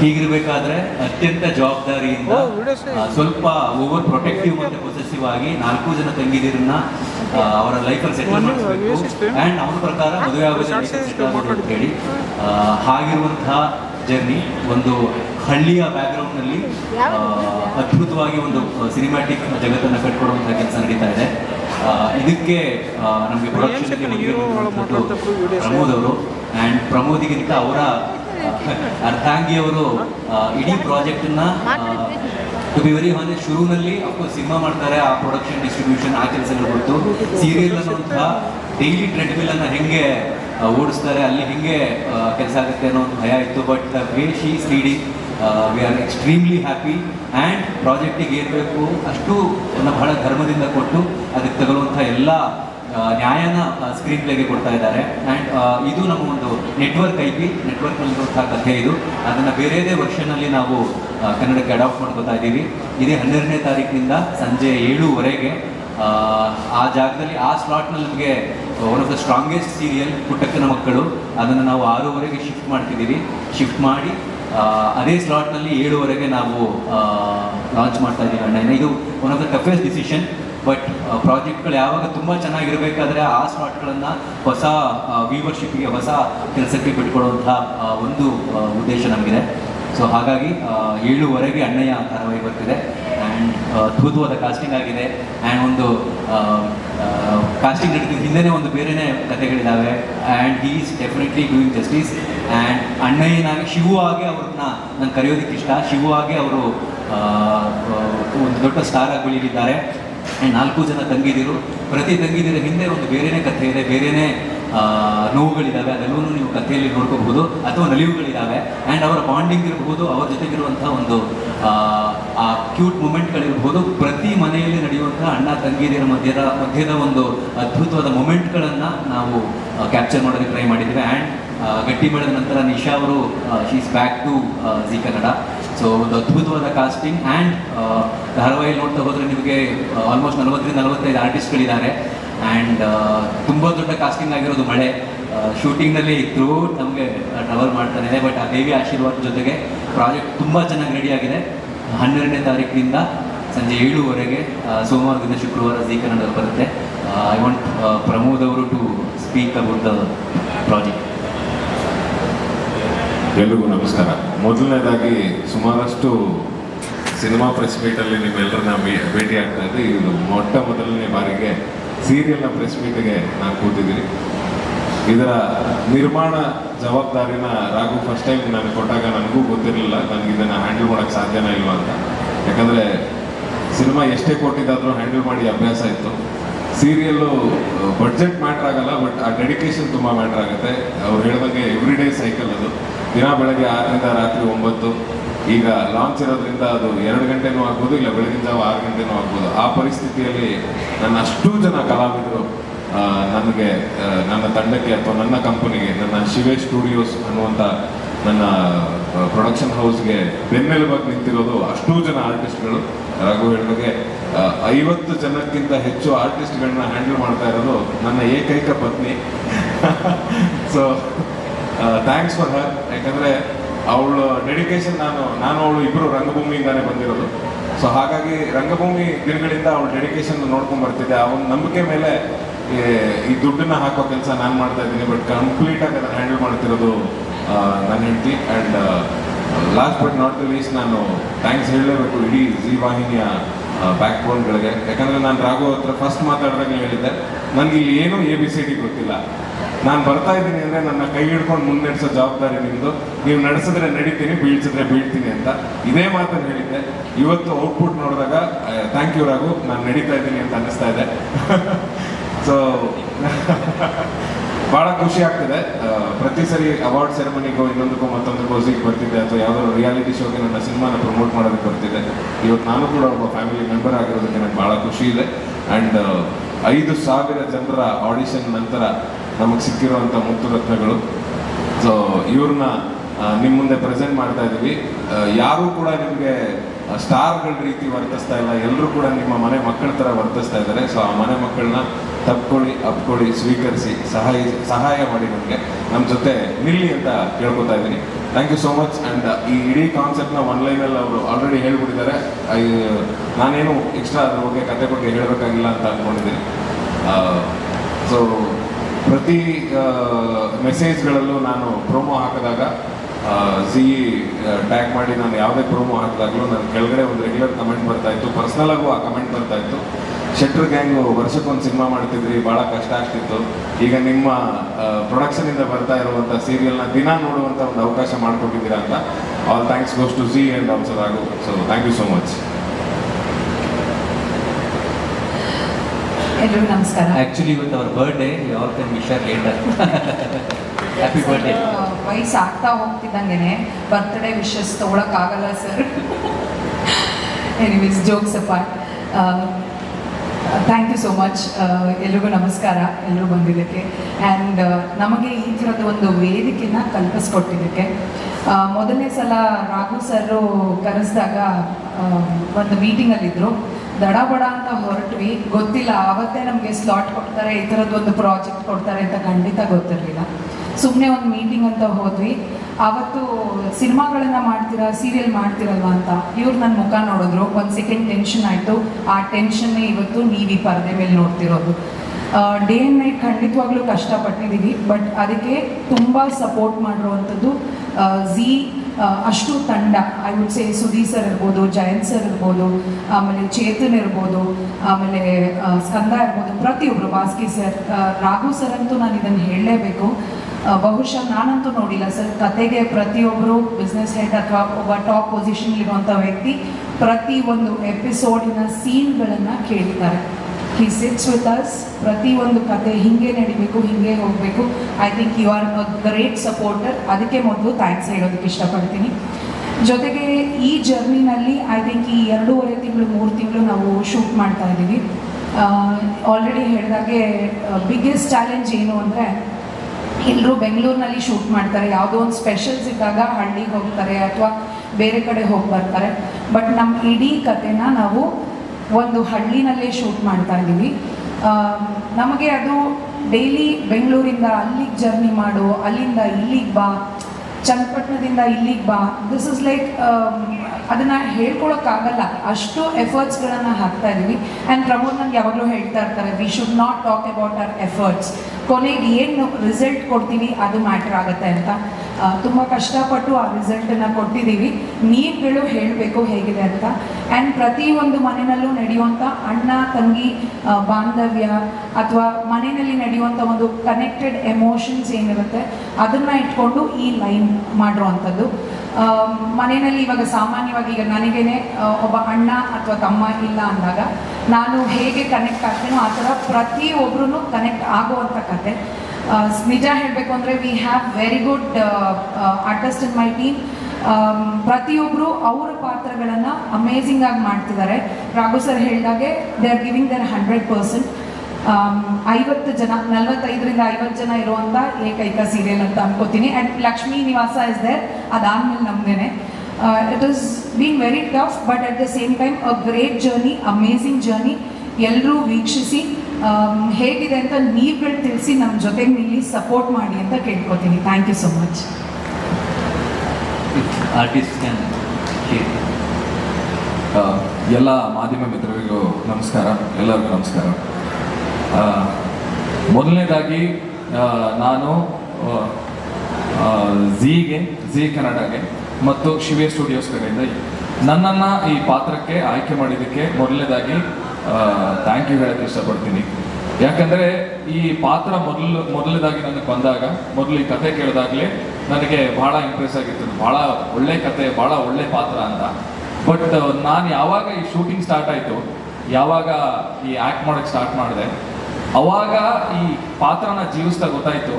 ಹೀಗಿರ್ಬೇಕಾದ್ರೆ ಅತ್ಯಂತ ಜವಾಬ್ದಾರಿಯಿಂದ ಸ್ವಲ್ಪ ಓವರ್ ಪ್ರೊಟೆಕ್ಟಿವ್ ಮತ್ತೆ ಪೊಸೆಸಿವ್ ಆಗಿ ನಾಲ್ಕು ಜನ ತಂಗಿದಿರನ್ನ ಅವರ ಲೈಫಲ್ಲಿ ಸೆಟಲ್ ಒಂದು ಮಾಡಿಸ್ಬೇಕು. ಅಂಡ್ ಅವನ ಪ್ರಕಾರ ಮದುವೆ series ಸೆಟಲ್ ಅಂತ ಹೇಳಿ. ಹಾಗಿರುವಂತಹ ಜರ್ನಿ ಒಂದು ಹಳ್ಳಿಯ ಬ್ಯಾಕ್ಗ್ರೌಂಡ್ನಲ್ಲಿ ಅದ್ಭುತವಾಗಿ ಒಂದು ಸಿನಿಮ್ಯಾಟಿಕ್ ಜಗತ್ತನ್ನ ಕಟ್ಕೊಡುವಂತಹ ಕೆಲಸ ನಡೀತಾ ಇದೆ. ಇದಕ್ಕೆ ನಮಗೆ ಪ್ರೊಡಕ್ಷನ್ ಪ್ರಮೋದ್ ಅವರು. ಅಂಡ್ ಪ್ರಮೋದಿಗಿಂತ ಅವರ ಅರ್ಧಾಂಗಿ ಅವರು ಇಡೀ ಪ್ರಾಜೆಕ್ಟ್ ಅನ್ನ ಟು ಬಿ ವೆರಿ ಹಾನೆಸ್ಟ್ ಶುರುವಿನಲ್ಲಿ ಅಫ್ಕೋರ್ಸ್ ಸಿನಿಮಾ ಮಾಡ್ತಾರೆ, ಆ ಪ್ರೊಡಕ್ಷನ್ ಡಿಸ್ಟ್ರಿಬ್ಯೂಷನ್ ಆ ಕೆಲಸಗಳು ಗೊತ್ತು ಸೀರಿಯಲ್ ಅನ್ನುವಂತಹ ಡೈಲಿ ಟ್ರೆಡ್ಮಿಲ್ ಅನ್ನ ಹೆಂಗೆ ಓಡಿಸ್ತಾರೆ, ಅಲ್ಲಿ ಹೆಂಗೆ ಕೆಲಸ ಆಗುತ್ತೆ ಅನ್ನೋ ಒಂದು ಭಯ ಇತ್ತು. But the way she is leading we are extremely happy and ಪ್ರಾಜೆಕ್ಟಿಗೆ ಏರ್ಬೇಕು ಬೇಕು ಅಷ್ಟು ಬಹಳ ಧರ್ಮದಿಂದ ಕೊಟ್ಟು, ಅದಕ್ಕೆ ತಗೊಳ್ಳುವಂಥ ಎಲ್ಲ ನ್ಯಾಯನ ಸ್ಕ್ರೀನ್ ಪ್ಲೇಗೆ ಕೊಡ್ತಾ ಇದ್ದಾರೆ. ಆ್ಯಂಡ್ ಇದು ನಮ್ಮ ಒಂದು ನೆಟ್ವರ್ಕ್ ಐ ಪಿ ನೆಟ್ವರ್ಕ್ನಲ್ಲಿರುವಂತಹ ಕಥೆ ಇದು. ಅದನ್ನು ಬೇರೆದೇ ವರ್ಷನಲ್ಲಿ ನಾವು ಕನ್ನಡಕ್ಕೆ ಅಡಾಪ್ಟ್ ಮಾಡ್ಕೋತಾ ಇದ್ದೀವಿ. ಇದೇ ಹನ್ನೆರಡನೇ ತಾರೀಕಿನಿಂದ ಸಂಜೆ ಏಳುವರೆಗೆ ಆ, ಜಾಗದಲ್ಲಿ ಆ ಸ್ಲಾಟ್ನಲ್ಲಿ ನಮಗೆ one of the strongest serial Puttakkana Makkalu. ಅದನ್ನು ನಾವು ಆರೂವರೆಗೆ ಶಿಫ್ಟ್ ಮಾಡ್ತಿದ್ದೀವಿ. ಶಿಫ್ಟ್ ಮಾಡಿ ಅದೇ ಸ್ಲಾಟ್ನಲ್ಲಿ ಏಳುವರೆಗೆ ನಾವು ಲಾಂಚ್ ಮಾಡ್ತಾ ಇದ್ದೀವಿ ಅಣ್ಣ ಇದು one of the toughest decision but ಪ್ರಾಜೆಕ್ಟ್ಗಳು ಯಾವಾಗ ತುಂಬ ಚೆನ್ನಾಗಿರಬೇಕಾದ್ರೆ ಆ ಸ್ಲಾಟ್ಗಳನ್ನು ಹೊಸ ವೀವರ್ಶಿಪ್ಗೆ ಹೊಸ ಕೆಲಸಕ್ಕೆ ಬಿಟ್ಕೊಡುವಂಥ ಒಂದು ಉದ್ದೇಶ ನಮಗಿದೆ. ಸೊ ಹಾಗಾಗಿ ಏಳುವರೆಗೆ ಅಣ್ಣಯ್ಯ ಧಾರಾವಾಹಿ ಬರ್ತಿದೆ. ಆ್ಯಂಡ್ ಅದ್ಭುತವಾದ ಕಾಸ್ಟಿಂಗ್ ಆಗಿದೆ. ಆ್ಯಂಡ್ ಒಂದು ಕಾಸ್ಟಿಂಗ್ ನಡೆದ ಹಿಂದೆನೇ ಒಂದು ಬೇರೆನೇ ಕಥೆಗಳಿದ್ದಾವೆ and he is definitely doing justice and ಅಣ್ಣಯ್ಯನಾಗಿ Shivu ಆಗಿ ಅವ್ರನ್ನ ನಂಗೆ ಕರೆಯೋದಕ್ಕೆ ಇಷ್ಟ ಶಿವು ಆಗಿ ಅವರು ಒಂದು ದೊಡ್ಡ ಸ್ಟಾರ್ ಆಗಿ ಬೆಳೀಲಿದ್ದಾರೆ. ಆ್ಯಂಡ್ ನಾಲ್ಕು ಜನ ತಂಗಿದಿರು. ಪ್ರತಿ ತಂಗಿದಿರ ಹಿಂದೆ ಒಂದು ಬೇರೆಯೇ ಕಥೆ ಇದೆ ಬೇರೆನೇ ಆ, ನೋವುಗಳಿದ್ದಾವೆ ಅದೆಲ್ಲವೂ ನೀವು ಕಥೆಯಲ್ಲಿ ನೋಡ್ಕೋಬಹುದು. ಅಥವಾ ನಲಿವುಗಳಿದ್ದಾವೆ ಆ್ಯಂಡ್ ಅವರ ಬಾಂಡಿಂಗ್ ಇರಬಹುದು ಅವರ ಜೊತೆಗಿರುವಂಥ ಒಂದು ಆ, ಆ ಕ್ಯೂಟ್ ಮೂಮೆಂಟ್ಗಳಿರ್ಬೋದು ಪ್ರತಿ ಮನೆಯಲ್ಲಿ ನಡೆಯುವಂಥ ಅಣ್ಣ ತಂಗಿದಿರ ಮಧ್ಯದ ಮಧ್ಯದ ಒಂದು ಅದ್ಭುತವಾದ ಮೂಮೆಂಟ್ಗಳನ್ನು ನಾವು ಕ್ಯಾಪ್ಚರ್ ಮಾಡೋದಕ್ಕೆ ಟ್ರೈ ಮಾಡಿದ್ದೇವೆ. ಆ್ಯಂಡ್ ಗಟ್ಟಿ ಬೆಳೆದ ನಂತರ ನಿಶಾ ಅವರು she's back to Zee Kannada so ಒಂದು ಅದ್ಭುತವಾದ ಕಾಸ್ಟಿಂಗ್ ಆ್ಯಂಡ್ ಧಾರಾವಾಹಿ ನೋಡ್ತಾ ಹೋದರೆ ನಿಮಗೆ ಆಲ್ಮೋಸ್ಟ್ ನಲವತ್ತರಿಂದ ನಲವತ್ತೈದು ಆರ್ಟಿಸ್ಟ್ಗಳಿದ್ದಾರೆ ಆ್ಯಂಡ್ ತುಂಬ ದೊಡ್ಡ ಕಾಸ್ಟಿಂಗ್ ಆಗಿರೋದು ಮಳೆ. ಶೂಟಿಂಗ್ನಲ್ಲಿ ಥ್ರೂ ನಮಗೆ ಟ್ರಾವೆಲ್ ಮಾಡ್ತಾನೆ ಬಟ್ ಆ ದೇವಿ ಆಶೀರ್ವಾದ ಜೊತೆಗೆ ಪ್ರಾಜೆಕ್ಟ್ ತುಂಬ ಚೆನ್ನಾಗಿ ರೆಡಿಯಾಗಿದೆ ಹನ್ನೆರಡನೇ ತಾರೀಕಿನಿಂದ ಸಂಜೆ ಏಳುವರೆಗೆ ಆ, ಸೋಮವಾರದಿಂದ ಶುಕ್ರವಾರ ಜಿ ಕನ್ನಡ ಬರುತ್ತೆ. ಐ ವಾಂಟ್ ಪ್ರಮೋದ್ ಅವರು to speak about the project ಎಲ್ರಿಗೂ ನಮಸ್ಕಾರ. ಮೊದಲನೇದಾಗಿ, ಸುಮಾರಷ್ಟು ಸಿನಿಮಾ ಪ್ರೆಸ್ ಮೀಟಲ್ಲಿ ನಿಮ್ಮೆಲ್ಲರನ್ನ ಭೇಟಿ ಆಗ್ತಾ ಇದ್ದೆ ಇದು ಮೊಟ್ಟ ಮೊದಲನೇ ಬಾರಿಗೆ ಸೀರಿಯಲ್ನ ಪ್ರೆಸ್ ಮೀಟಿಗೆ ನಾನು ಕೂತಿದ್ದೀನಿ. ಇದರ ನಿರ್ಮಾಣ ಜವಾಬ್ದಾರಿನ ರಾಘು ಫಸ್ಟ್ ಟೈಮ್ ನಾನು ಕೊಟ್ಟಾಗ ನನಗೂ ಗೊತ್ತಿರಲಿಲ್ಲ. ನನಗೆ ಇದನ್ನು ಹ್ಯಾಂಡಲ್ ಮಾಡೋಕ್ಕೆ ಸಾಧ್ಯನೇ ಇಲ್ವಾ ಅಂತ. ಯಾಕಂದರೆ, ಸಿನಿಮಾ ಎಷ್ಟೇ ಕೊಟ್ಟಿದ್ದಾದರೂ ಹ್ಯಾಂಡಲ್ ಮಾಡಿ ಅಭ್ಯಾಸ ಇತ್ತು. ಸೀರಿಯಲ್ಲು ಬಡ್ಜೆಟ್ ಮ್ಯಾಟ್ರ್ ಆಗಲ್ಲ ಬಟ್ ಆ ಡೆಡಿಕೇಶನ್ ತುಂಬ ಮ್ಯಾಟ್ರ್ ಆಗುತ್ತೆ. ಅವ್ರು ಹೇಳಿದಂಗೆ ಎವ್ರಿ ಡೇ ಸೈಕಲ್ ಅದು. ದಿನ ಬೆಳಗ್ಗೆ ಆರರಿಂದ ರಾತ್ರಿ ಒಂಬತ್ತು. ಈಗ ಲಾಂಚ್ ಇರೋದ್ರಿಂದ ಅದು ಎರಡು ಗಂಟೆನೂ ಆಗ್ಬೋದು, ಇಲ್ಲ ಬೆಳಗಿನ ಜಾವ ಆರು ಗಂಟೆನೂ ಆಗ್ಬೋದು. ಆ ಪರಿಸ್ಥಿತಿಯಲ್ಲಿ ನನ್ನ ಅಷ್ಟು ಜನ ಕಲಾವಿದರು ನನಗೆ ನನ್ನ ತಂಡಕ್ಕೆ ಅಥವಾ ನನ್ನ ಕಂಪನಿಗೆ ನನ್ನ ಶಿವೇಶ್ ಸ್ಟುಡಿಯೋಸ್ ಅನ್ನುವಂಥ ನನ್ನ ಪ್ರೊಡಕ್ಷನ್ ಹೌಸ್ಗೆ ಬೆನ್ನೆಲುಬಾಗಿ ನಿಂತಿರೋದು ಅಷ್ಟೂ ಜನ ಆರ್ಟಿಸ್ಟ್ಗಳು ರಘು ಆ, ಐವತ್ತು ಜನಕ್ಕಿಂತ ಹೆಚ್ಚು ಆರ್ಟಿಸ್ಟ್ಗಳನ್ನ ಹ್ಯಾಂಡಲ್ ಮಾಡ್ತಾ ಇರೋದು ನನ್ನ ಏಕೈಕ ಪತ್ನಿ. ಸೊ ಥ್ಯಾಂಕ್ಸ್ ಫಾರ್ ಹರ್ ಯಾಕಂದರೆ ಅವಳು ಡೆಡಿಕೇಶನ್ ನಾನು ನಾನು ಅವಳು ಇಬ್ಬರು ರಂಗಭೂಮಿಯಿಂದಾನೇ ಬಂದಿರೋದು. ಸೊ ಹಾಗಾಗಿ ರಂಗಭೂಮಿ ದಿನಗಳಿಂದ ಅವಳು ಡೆಡಿಕೇಶನ್ ನೋಡ್ಕೊಂಡು ಬರ್ತಿದ್ದೆ. ಆ ನಂಬಿಕೆ ಮೇಲೆ ಈ ದುಡ್ಡನ್ನ ಹಾಕೋ ಕೆಲಸ ನಾನು ಮಾಡ್ತಾ ಇದ್ದೀನಿ ಬಟ್ ಕಂಪ್ಲೀಟಾಗಿ ಅದನ್ನು ಹ್ಯಾಂಡಲ್ ಮಾಡ್ತಿರೋದು ನನ್ನ ಹೆಂಡತಿ and last but not least ನಾನು ಥ್ಯಾಂಕ್ಸ್ ಹೇಳಲೇಬೇಕು ಇಡೀ ಜಿ ವಾಹಿನಿಯ ಬ್ಯಾಕ್ ಬೋನ್ಗಳಿಗೆ ಯಾಕಂದರೆ ನಾನು ರಾಘು ಹತ್ರ ಫಸ್ಟ್ ಮಾತಾಡಿದಾಗ ಹೇಳಿದ್ದೆ, ನನಗೆ ಇಲ್ಲಿ ಏನೂ ಎ ಬಿ ಸಿ ಡಿ ಗೊತ್ತಿಲ್ಲ. ನಾನು ಬರ್ತಾ ಇದ್ದೀನಿ ಅಂದರೆ ನನ್ನ ಕೈ ಹಿಡ್ಕೊಂಡು ಮುನ್ನಡೆಸೋ ಜವಾಬ್ದಾರಿ ನಿಮ್ಮದು ನೀವು ನಡೆಸಿದ್ರೆ ನಡೀತೀನಿ, ಬೀಳ್ಸಿದ್ರೆ ಬೀಳ್ತೀನಿ ಅಂತ ಇದೇ ಮಾತನ್ನು ಹೇಳಿದ್ದೆ. ಇವತ್ತು ಔಟ್ಪುಟ್ ನೋಡಿದಾಗ ಥ್ಯಾಂಕ್ ಯು ರಾಘು, ನಾನು ನಡೀತಾ ಇದ್ದೀನಿ ಅಂತ ಅನ್ನಿಸ್ತಾ ಇದೆ. ಸೊ ಭಾಳ ಖುಷಿ ಆಗ್ತಿದೆ. ಪ್ರತಿ ಸರಿ ಅವಾರ್ಡ್ ಸೆರೆಮನಿಗೋ ಇನ್ನೊಂದಕ್ಕೂ ಮತ್ತೊಂದು ಕೋಸಿಗೆ ಬರ್ತಿದ್ದೆ ಅಥವಾ ಯಾವ್ದಾದ್ರು ರಿಯಾಲಿಟಿ ಶೋಗೆ ನನ್ನ ಸಿನಿಮಾನ ಪ್ರಮೋಟ್ ಮಾಡೋದಕ್ಕೆ ಬರ್ತಿದ್ದೆ ಇವತ್ತು ನಾನು ಕೂಡ ಒಬ್ಬ ಫ್ಯಾಮಿಲಿ ಮೆಂಬರ್ ಆಗಿರೋದಕ್ಕೆ ನನಗೆ ಭಾಳ ಖುಷಿ ಇದೆ. ಆ್ಯಂಡ್ ಐದು ಸಾವಿರ ಜನರ ಆಡಿಷನ್ ನಂತರ ನಮಗೆ ಸಿಕ್ಕಿರುವಂಥ ಮುತ್ತು ರತ್ನಗಳು ಸೊ ಇವ್ರನ್ನ ನಿಮ್ಮ ಮುಂದೆ ಪ್ರೆಸೆಂಟ್ ಮಾಡ್ತಾ ಇದ್ದೀವಿ ಯಾರೂ ಕೂಡ ನಿಮಗೆ ಸ್ಟಾರ್ಗಳ ರೀತಿ ವರ್ತಿಸ್ತಾ ಇಲ್ಲ. ಎಲ್ಲರೂ ಕೂಡ ನಿಮ್ಮ ಮನೆ ಮಕ್ಕಳ ಥರ ವರ್ತಿಸ್ತಾ ಇದ್ದಾರೆ. ಸೊ ಆ ಮನೆ ಮಕ್ಕಳನ್ನ ತಪ್ಕೊಳ್ಳಿ, ಅಪ್ಕೊಳ್ಳಿ, ಸ್ವೀಕರಿಸಿ, ಸಹಾಯ ಸಹಾಯ ಮಾಡಿ ನಮಗೆ. ನಮ್ಮ ಜೊತೆ ನಿಲ್ಲಿ ಅಂತ ಕೇಳ್ಕೊತಾ ಇದ್ದೀನಿ. Thank you so much and ಈ ಇಡೀ ಕಾನ್ಸೆಪ್ಟ್ನ ಒನ್ ಲೈನಲ್ಲಿ ಅವರು ಆಲ್ರೆಡಿ ಹೇಳ್ಬಿಟ್ಟಿದ್ದಾರೆ. ನಾನೇನು ಎಕ್ಸ್ಟ್ರಾ ಅದ್ರ ಬಗ್ಗೆ ಕತೆ ಬಗ್ಗೆ ಹೇಳಬೇಕಾಗಿಲ್ಲ ಅಂತ ಅಂದ್ಕೊಂಡಿದ್ದೀನಿ ಸೊ ಪ್ರತಿ ಮೆಸೇಜ್ಗಳಲ್ಲೂ ನಾನು ಪ್ರೋಮೋ ಹಾಕಿದಾಗ ಝಿ ಟ್ಯಾಗ್ ಮಾಡಿ ನಾನು ಯಾವುದೇ ಪ್ರೋಮೋ ಹಾಕಿದಾಗಲೂ ನನ್ನ ಕೆಳಗಡೆ ಒಂದು ರೆಗ್ಯುಲರ್ ಕಮೆಂಟ್ ಬರ್ತಾ ಇತ್ತು. ಪರ್ಸ್ನಲಾಗೂ ಆ ಕಮೆಂಟ್ ಬರ್ತಾ ಇತ್ತು. ಶೆಟ್ರ್ ಗ್ಯಾಂಗು ವರ್ಷಕ್ಕೊಂದು ಸಿನಿಮಾ ಮಾಡ್ತಿದ್ರಿ ಭಾಳ ಕಷ್ಟ ಆಗ್ತಿತ್ತು. ಈಗ ನಿಮ್ಮ ಪ್ರೊಡಕ್ಷನಿಂದ ಬರ್ತಾ ಇರುವಂಥ ಸೀರಿಯಲ್ನ ದಿನ ನೋಡುವಂಥ ಒಂದು ಅವಕಾಶ ಮಾಡಿಕೊಟ್ಟಿದ್ದೀರಾ ಅಂತ. All thanks goes to C and also Raghu so thank you so much ಎಲ್ರಿಗೂ ನಮಸ್ಕಾರ. ಆಕ್ಚುಲಿ ಇವತ್ತು ಅವ್ರ ಬರ್ಡೇ ಯಾವ ಕ್ಯಾನ್ ವಿಷಯ ಲೇಟರ್ ಹ್ಯಾಪಿ ಬರ್ಡೇ ವಯಸ್ಸು ಆಗ್ತಾ ಹೋಗ್ತಿದ್ದಂಗೆನೆ ಬರ್ತ್ಡೇ ವಿಶಸ್ ತೊಗೊಳಕ್ಕಾಗಲ್ಲ ಸರ್ ಎನಿವೇಸ್ ಜೋಕ್ಸ್ ಅಪ್ಪ ಥ್ಯಾಂಕ್ ಯು ಸೋ ಮಚ್ ಎಲ್ರಿಗೂ ನಮಸ್ಕಾರ. ಎಲ್ಲರೂ ಬಂದಿದ್ದಕ್ಕೆ. ಆ್ಯಂಡ್ ನಮಗೆ ಈ ಥರದ ಒಂದು ವೇದಿಕೆನ ಕಲ್ಪಿಸ್ಕೊಟ್ಟಿದ್ದಕ್ಕೆ. ಆ, ಮೊದಲನೇ ಸಲ ರಾಘು ಸರು ಕರೆಸಿದಾಗ ಆ, ಒಂದು ಮೀಟಿಂಗಲ್ಲಿದ್ದರು ದಡ ಬಡ ಅಂತ ಹೊರಟ್ವಿ. ಗೊತ್ತಿಲ್ಲ, ಆವತ್ತೇ ನಮಗೆ ಸ್ಲಾಟ್ ಕೊಡ್ತಾರೆ, ಈ ಥರದ್ದು ಒಂದು ಪ್ರಾಜೆಕ್ಟ್ ಕೊಡ್ತಾರೆ ಅಂತ ಖಂಡಿತ ಗೊತ್ತಿರಲಿಲ್ಲ. ಸುಮ್ಮನೆ ಒಂದು ಮೀಟಿಂಗ್ ಅಂತ ಹೋದ್ವಿ. ಆವತ್ತು ಸಿನಿಮಾಗಳನ್ನ ಮಾಡ್ತೀರಾ ಸೀರಿಯಲ್ ಮಾಡ್ತಿರಲ್ವಾ ಅಂತ, ಇವ್ರು ನನ್ನ ಮುಖ ನೋಡಿದ್ರು. ಒಂದು ಸೆಕೆಂಡ್ ಟೆನ್ಷನ್ ಆಯಿತು. ಆ ಟೆನ್ಷನ್ನೇ ಇವತ್ತು ನೀವು ಈ ಪರದೆ ಮೇಲೆ ನೋಡ್ತಿರೋದು. ಡೇ ಆ್ಯಂಡ್ ನೈಟ್ ಖಂಡಿತವಾಗ್ಲೂ ಕಷ್ಟಪಟ್ಟಿದ್ದೀವಿ ಬಟ್ ಅದಕ್ಕೆ ತುಂಬ ಸಪೋರ್ಟ್ ಮಾಡಿರುವಂಥದ್ದು ಝೀ ಅಷ್ಟು ತಂಡ I would say Sudheer sir ಇರ್ಬೋದು, ಜಯಂತ್ ಸರ್ ಇರ್ಬೋದು, ಆಮೇಲೆ ಚೇತನ್ ಇರ್ಬೋದು, ಆಮೇಲೆ ಸ್ಕಂದ ಇರ್ಬೋದು ಪ್ರತಿಯೊಬ್ಬರು ಬಾಸ್ಕಿ ಸರ್ ರಾಘು ಸರ್ ಅಂತೂ ನಾನು ಇದನ್ನು ಹೇಳಲೇಬೇಕು. ಬಹುಶಃ ನಾನಂತೂ ನೋಡಿಲ್ಲ ಸರ್ ಕತೆಗೆ ಪ್ರತಿಯೊಬ್ಬರು ಬಿಸ್ನೆಸ್ ಹೆಡ್ ಅಥವಾ ಒಬ್ಬ ಟಾಪ್ ಪೊಸಿಷನ್ಲಿರುವಂಥ ವ್ಯಕ್ತಿ ಪ್ರತಿ ಒಂದು ಎಪಿಸೋಡಿನ ಸೀನ್ಗಳನ್ನು ಕೇಳ್ತಾರೆ. ಹಿ ಸಿಟ್ಸ್ ವಿತ್ ಅಸ್ ಪ್ರತಿ ಒಂದು ಕತೆ ಹಿಂಗೆ ನಡಿಬೇಕು, ಹಿಂಗೆ ಹೋಗಬೇಕು. I think you are a great supporter ಅದಕ್ಕೆ ಮೊದಲು ಥ್ಯಾಂಕ್ಸ್ ಹೇಳೋದಕ್ಕೆ ಇಷ್ಟಪಡ್ತೀನಿ. ಜೊತೆಗೆ ಈ ಜರ್ನಿನಲ್ಲಿ ಐ ಥಿಂಕ್ ಈ ಎರಡೂವರೆ ತಿಂಗಳು, ಮೂರು ತಿಂಗಳು ನಾವು ಶೂಟ್ ಮಾಡ್ತಾ ಇದ್ದೀವಿ. ಆಲ್ರೆಡಿ ಹೇಳಿದಾಗೆ ಬಿಗ್ಗೆಸ್ಟ್ ಚಾಲೆಂಜ್ ಏನು ಅಂದರೆ ಎಲ್ಲರೂ ಬೆಂಗಳೂರಿನಲ್ಲಿ ಶೂಟ್ ಮಾಡ್ತಾರೆ. ಯಾವುದೋ ಒಂದು ಸ್ಪೆಷಲ್ಸ್ ಇದ್ದಾಗ ಹಳ್ಳಿಗೆ ಹೋಗ್ತಾರೆ ಅಥವಾ ಬೇರೆ ಕಡೆ ಹೋಗಿ ಬರ್ತಾರೆ. ಬಟ್ ನಮ್ಮ ಇಡೀ ಕತೆನ ನಾವು ಒಂದು ಹಳ್ಳಿನಲ್ಲೇ ಶೂಟ್ ಮಾಡ್ತಾ ಇದ್ದೀವಿ. ನಮಗೆ ಅದು ಡೈಲಿ ಬೆಂಗಳೂರಿಂದ ಅಲ್ಲಿಗೆ ಜರ್ನಿ ಮಾಡು, ಅಲ್ಲಿಂದ ಇಲ್ಲಿಗೆ ಬಾ, ಚನ್ನಪಟ್ಟಣದಿಂದ ಇಲ್ಲಿಗೆ ಬಾ. ದಿಸ್ ಇಸ್ ಲೈಕ್ ಅದನ್ನು ಹೇಳ್ಕೊಳಕ್ಕಾಗಲ್ಲ. ಅಷ್ಟು ಎಫರ್ಟ್ಸ್ಗಳನ್ನು ಹಾಕ್ತಾ ಇದ್ದೀವಿ. ಆ್ಯಂಡ್ ಪ್ರಮೋದ್ ನಂಗೆ ಯಾವಾಗಲೂ ಹೇಳ್ತಾ ಇರ್ತಾರೆ we should not talk about our efforts ಕೊನೆಗೆ ಏನು ರಿಸಲ್ಟ್ ಕೊಡ್ತೀವಿ, ಅದು ಮ್ಯಾಟರ್ ಆಗುತ್ತೆ ಅಂತ. ತುಂಬ ಕಷ್ಟಪಟ್ಟು ಆ ರಿಸಲ್ಟನ್ನು ಕೊಟ್ಟಿದ್ದೀವಿ. ನೀವುಗಳು ಹೇಳಬೇಕು ಹೇಗಿದೆ ಅಂತ. ಆ್ಯಂಡ್ ಪ್ರತಿಯೊಂದು ಮನೆಯಲ್ಲೂ ನಡೆಯುವಂಥ ಅಣ್ಣ, ತಂಗಿ ಬಾಂಧವ್ಯ ಅಥವಾ ಮನೆಯಲ್ಲಿ ನಡೆಯುವಂಥ ಒಂದು ಕನೆಕ್ಟೆಡ್ ಎಮೋಷನ್ಸ್ ಏನಿರುತ್ತೆ, ಅದನ್ನು ಇಟ್ಕೊಂಡು ಈ ಲೈನ್ ಮಾಡಿರುವಂಥದ್ದು ಮನೆಯಲ್ಲಿ ಇವಾಗ ಸಾಮಾನ್ಯವಾಗಿ ಈಗ ನನಗೇನೆ ಒಬ್ಬ ಅಣ್ಣ ಅಥವಾ ತಮ್ಮ ಇಲ್ಲ ಅಂದಾಗ ನಾನು ಹೇಗೆ ಕನೆಕ್ಟ್ ಆಗ್ತೀನೋ ಆ ಥರ ಪ್ರತಿಯೊಬ್ಬರೂ ಕನೆಕ್ಟ್ ಆಗುವಂಥ ಕತೆ. ನಿಜ ಹೇಳಬೇಕು ಅಂದರೆ we have very good artist in my team ಪ್ರತಿಯೊಬ್ಬರು ಅವರ ಪಾತ್ರಗಳನ್ನು ಅಮೇಝಿಂಗ್ ಆಗಿ ಮಾಡ್ತಿದ್ದಾರೆ. ರಾಘು ಸರ್ ಹೇಳಿದಾಗೆ they are giving their hundred percent ಐವತ್ತು ಜನ, ನಲವತ್ತೈದರಿಂದ ಐವತ್ತು ಜನ ಇರುವಂಥ ಏಕೈಕ ಸೀರಿಯಲ್ ಅಂತ ಅನ್ಕೋತೀನಿ. ಆ್ಯಂಡ್ ಲಕ್ಷ್ಮೀ ನಿವಾಸ ಇಸ್ ದೇರ್ ಅದಾದ್ಮೇಲೆ ನಮ್ದೇನೆ. It has been very tough, but at the same time a great journey, amazing journey. ಎಲ್ಲರೂ ವೀಕ್ಷಿಸಿ ಆಮ್, ಹೇಗಿದೆ ಅಂತ ನೀವುಗಳು ತಿಳಿಸಿ ನಮ್ಮ ಜೊತೆಗೆ ನಿಲ್ಲಿ ಸಪೋರ್ಟ್ ಮಾಡಿ ಅಂತ ಕೇಳ್ಕೊತೀನಿ. ಥ್ಯಾಂಕ್ ಯು ಸೊ ಮಚ್ ಎಲ್ಲ ಮಾಧ್ಯಮ ಮಿತ್ರರಿಗೂ ನಮಸ್ಕಾರ ಎಲ್ಲರಿಗೂ ನಮಸ್ಕಾರ. ಆ, ಮೊದಲನೇದಾಗಿ ಆ, ನಾನು ಝೀಗೆ ಝೀ ಕನ್ನಡಗೆ ಮತ್ತು ಶಿವೆ ಸ್ಟುಡಿಯೋಸ್ ಕಡೆಯಿಂದ ನನ್ನನ್ನು ಈ ಪಾತ್ರಕ್ಕೆ ಆಯ್ಕೆ ಮಾಡಿದ್ದಕ್ಕೆ ಮೊದಲನೇದಾಗಿ ಥ್ಯಾಂಕ್ ಯು ಹೇಳಕ್ಕೆ ಇಷ್ಟಪಡ್ತೀನಿ. ಯಾಕಂದರೆ ಈ ಪಾತ್ರ ಮೊದಲು, ಮೊದಲನೇದಾಗಿ ನನಗೆ ಬಂದಾಗ, ಮೊದಲು ಈ ಕತೆ ಕೇಳಿದಾಗಲೇ ನನಗೆ ಭಾಳ ಇಂಪ್ರೆಸ್ ಆಗಿತ್ತು. ಭಾಳ ಒಳ್ಳೆ ಕತೆ ಭಾಳ ಒಳ್ಳೆ ಪಾತ್ರ ಅಂತ. ಬಟ್ ನಾನು ಯಾವಾಗ ಈ ಶೂಟಿಂಗ್ ಸ್ಟಾರ್ಟ್ ಆಯಿತು, ಯಾವಾಗ ಈ ಆ್ಯಕ್ಟ್ ಮಾಡೋಕ್ಕೆ ಸ್ಟಾರ್ಟ್ ಮಾಡಿದೆ, ಅವಾಗ ಈ ಪಾತ್ರನ ಜೀವಿಸ್ತಾ ಗೊತ್ತಾಯಿತು.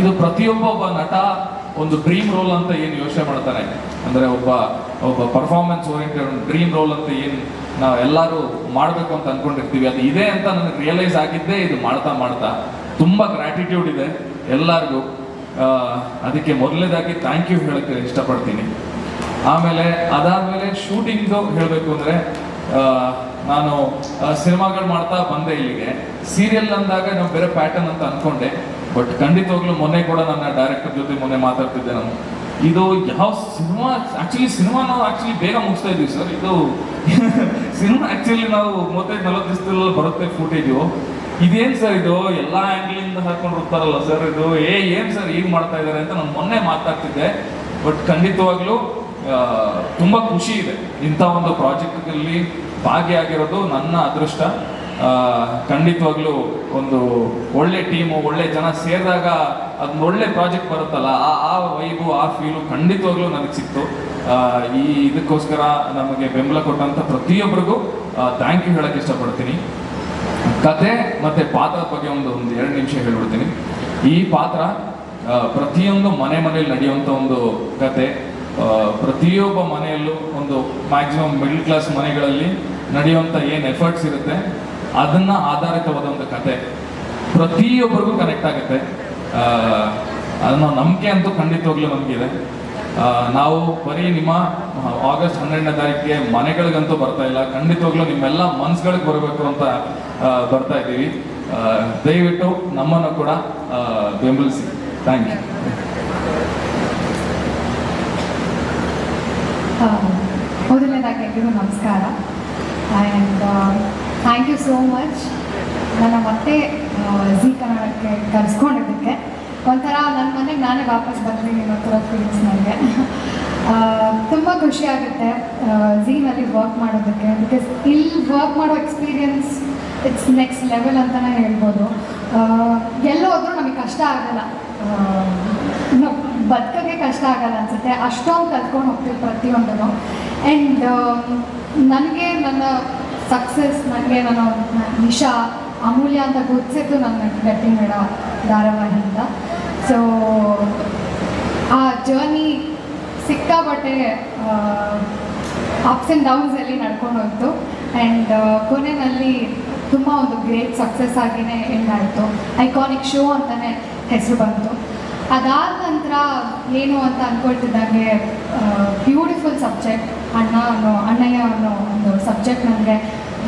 ಇದು ಪ್ರತಿಯೊಬ್ಬ ನಟ ಒಂದು ಡ್ರೀಮ್ ರೋಲ್ ಅಂತ ಏನು ಯೋಚನೆ ಮಾಡ್ತಾನೆ ಅಂದರೆ ಒಬ್ಬ ಒಬ್ಬ ಪರ್ಫಾರ್ಮೆನ್ಸ್ ಓರಿಯೆಂಟೆಡ್ ಡ್ರೀಮ್ ರೋಲ್ ಅಂತ ಏನು ನಾವು ಎಲ್ಲರೂ ಮಾಡಬೇಕು ಅಂತ ಅಂದ್ಕೊಂಡಿರ್ತೀವಿ ಅದು ಇದೆ ಅಂತ ನನಗೆ ರಿಯಲೈಸ್ ಆಗಿದ್ದೇ ಇದು ಮಾಡ್ತಾ ಮಾಡ್ತಾ. ತುಂಬ ಗ್ರ್ಯಾಟಿಟ್ಯೂಡ್ ಇದೆ ಎಲ್ಲರಿಗೂ. ಅದಕ್ಕೆ ಮೊದಲನೇದಾಗಿ ಥ್ಯಾಂಕ್ ಯು ಹೇಳಕ್ಕೆ ಇಷ್ಟಪಡ್ತೀನಿ. ಆಮೇಲೆ ಅದಾದಮೇಲೆ ಶೂಟಿಂಗ್ದು ಹೇಳಬೇಕು ಅಂದರೆ ನಾನು ಸಿನಿಮಾಗಳು ಮಾಡ್ತಾ ಬಂದೆ ಇಲ್ಲಿಗೆ. ಸೀರಿಯಲ್ ಅಂದಾಗ ನಾವು ಬೇರೆ ಪ್ಯಾಟರ್ನ್ ಅಂತ ಅನ್ಕೊಂಡೆ. ಬಟ್ ಖಂಡಿತವಾಗ್ಲೂ ಮೊನ್ನೆ ಕೂಡ ನನ್ನ ಡೈರೆಕ್ಟರ್ ಜೊತೆ ಮೊನ್ನೆ ಮಾತಾಡ್ತಿದ್ದೆ ನಾನು. ಇದು ಯಾವ ಸಿನಿಮಾ ಆಕ್ಚುಲಿ ಸಿನಿಮಾ ನಾವು ಆಕ್ಚುಲಿ ಬೇಗ ಮುಗಿಸ್ತಾ ಇದ್ವಿ ಸರ್ ಇದು ಸಿನಿಮಾ ಆಕ್ಚುಲಿ ನಾವು ಮೂವತ್ತೈದು, ನಲವತ್ತು ದಿವಸದಲ್ಲಿ ಬರುತ್ತೆ ಫುಟೇಜು ಇದೇನು ಸರ್ ಇದು? ಎಲ್ಲ ಆ್ಯಂಗ್ಲಿಂದ ಹಾಕೊಂಡು ಹೋಗ್ತಾರಲ್ಲ ಸರ್ ಇದು? ಏ, ಏನು ಸರ್ ಈಗ ಮಾಡ್ತಾ ಇದ್ದಾರೆ ಅಂತ ನಾನು ಮೊನ್ನೆ ಮಾತಾಡ್ತಿದ್ದೆ. ಬಟ್ ಖಂಡಿತವಾಗ್ಲೂ ತುಂಬ ಖುಷಿ ಇದೆ ಇಂಥ ಒಂದು ಪ್ರಾಜೆಕ್ಟಲ್ಲಿ ಭಾಗಿಯಾಗಿರೋದು ನನ್ನ ಅದೃಷ್ಟ. ಖಂಡಿತವಾಗ್ಲೂ ಒಂದು ಒಳ್ಳೆ ಟೀಮು ಒಳ್ಳೆ ಜನ ಸೇರಿದಾಗ ಅದನ್ನ ಒಳ್ಳೆ ಪ್ರಾಜೆಕ್ಟ್ ಬರುತ್ತಲ್ಲ, ಆ ಆ ವೈಬು ಆ ಫೀಲು ಖಂಡಿತವಾಗ್ಲೂ ನನಗೆ ಸಿಕ್ತು. ಈ ಇದಕ್ಕೋಸ್ಕರ ನಮಗೆ ಬೆಂಬಲ ಕೊಟ್ಟಂಥ ಪ್ರತಿಯೊಬ್ಬರಿಗೂ ಥ್ಯಾಂಕ್ ಯು ಹೇಳಕ್ಕೆ ಇಷ್ಟಪಡ್ತೀನಿ. ಕತೆ ಮತ್ತು ಪಾತ್ರದ ಬಗ್ಗೆ ಒಂದು ಒಂದು ಎರಡು ನಿಮಿಷ ಹೇಳ್ಬಿಡ್ತೀನಿ. ಈ ಪಾತ್ರ ಪ್ರತಿಯೊಂದು ಮನೆ ಮನೆಯಲ್ಲಿ ನಡೆಯುವಂಥ ಒಂದು ಕತೆ ಪ್ರತಿಯೊಬ್ಬ ಮನೆಯಲ್ಲೂ ಒಂದು ಮ್ಯಾಕ್ಸಿಮಮ್ ಮಿಡ್ಲ್ ಕ್ಲಾಸ್ ಮನೆಗಳಲ್ಲಿ ನಡೆಯುವಂಥ ಏನು ಎಫರ್ಟ್ಸ್ ಇರುತ್ತೆ ಅದನ್ನ ಆಧಾರಿತವಾದ ಒಂದು ಕತೆ. ಪ್ರತಿಯೊಬ್ಬರಿಗೂ ಕನೆಕ್ಟ್ ಆಗುತ್ತೆ. ಅದನ್ನ ನಂಬಿಕೆ ಅಂತೂ ಖಂಡಿತವಾಗ್ಲೂ ನಮಗಿದೆ. ನಾವು ಬರೀ ನಿಮ್ಮ ಆಗಸ್ಟ್ ಹನ್ನೆರಡನೇ ತಾರೀಕಿಗೆ ಮನೆಗಳಿಗಂತೂ ಬರ್ತಾ ಇಲ್ಲ. ಖಂಡಿತವಾಗ್ಲೂ ನಿಮ್ಮೆಲ್ಲ ಮನ್ಸ್ಗಳಿಗೆ ಬರಬೇಕು ಅಂತ ಬರ್ತಾ ಇದ್ದೀವಿ. ದಯವಿಟ್ಟು ನಮ್ಮನ್ನು ಕೂಡ ಬೆಂಬಲಿಸಿ. ಥ್ಯಾಂಕ್ ಯು ಮೊದಲನೇದಾಗಿ ನಮಸ್ಕಾರ. And thank you so much ನನ್ನ ಮತ್ತೆ ಝೀ ಕನ್ನಡಕ್ಕೆ ಕರೆಸ್ಕೊಂಡಿದ್ದಕ್ಕೆ ಒಂಥರ ನನ್ನ ಮನೆಗೆ ನಾನೇ ವಾಪಸ್ ಬರ್ತೀನಿ ಅನ್ನೋ ಥರ ಫೀಲ್ಸ್ ನನಗೆ. ತುಂಬ ಖುಷಿ ಆಗುತ್ತೆ ಝೀನಲ್ಲಿ ವರ್ಕ್ ಮಾಡೋದಕ್ಕೆ. ಬಿಕಾಸ್ ಇಲ್ಲಿ ವರ್ಕ್ ಮಾಡೋ ಎಕ್ಸ್ಪೀರಿಯನ್ಸ್ ಇಟ್ಸ್ ನೆಕ್ಸ್ಟ್ ಲೆವೆಲ್ ಅಂತಲೇ ಹೇಳ್ಬೋದು. ಎಲ್ಲೋದ್ರೂ ನಮಗೆ ಕಷ್ಟ ಆಗಲ್ಲ. ಬದುಕೋಕ್ಕೆ ಕಷ್ಟ ಆಗಲ್ಲ ಅನ್ಸುತ್ತೆ. ಅಷ್ಟೊಂದು ಕಲ್ತ್ಕೊಂಡು ಹೋಗ್ತೀವಿ ಪ್ರತಿಯೊಂದನ್ನು. ಆ್ಯಂಡ್ ನನಗೆ ನನ್ನ ಸಕ್ಸಸ್ ನನಗೆ ನಾನು ನಿಶಾ ಅಮೂಲ್ಯ ಅಂತ ಗೊತ್ತಿತ್ತು ನನ್ನ ಗಟ್ಟಿ ಮೇಡ ಧಾರಾವಾಹಿಯಿಂದ. ಸೊ ಆ ಜರ್ನಿ ಸಿಕ್ಕಾಬಟ್ಟೆ ಅಪ್ಸ್ ಆ್ಯಂಡ್ ಡೌನ್ಸಲ್ಲಿ ನಡ್ಕೊಂಡು ಹೋಯ್ತು. ಆ್ಯಂಡ್ ಕೊನೆಯಲ್ಲಿ ತುಂಬ ಒಂದು ಗ್ರೇಟ್ ಸಕ್ಸಸ್ ಆಗಿನೇ ಎಂಡಾಯಿತು ಐಕಾನಿಕ್ ಶೋ ಅಂತಲೇ ಹೆಸರು ಬಂತು. ಅದಾದ ನಂತರ ಏನು ಅಂತ ಅಂದ್ಕೊಳ್ತಿದ್ದಂಗೆ ಬ್ಯೂಟಿಫುಲ್ ಸಬ್ಜೆಕ್ಟ್ ಅಣ್ಣ ಅನ್ನೋ, ಅಣ್ಣಯ್ಯ ಅನ್ನೋ ಒಂದು ಸಬ್ಜೆಕ್ಟ್ ನನಗೆ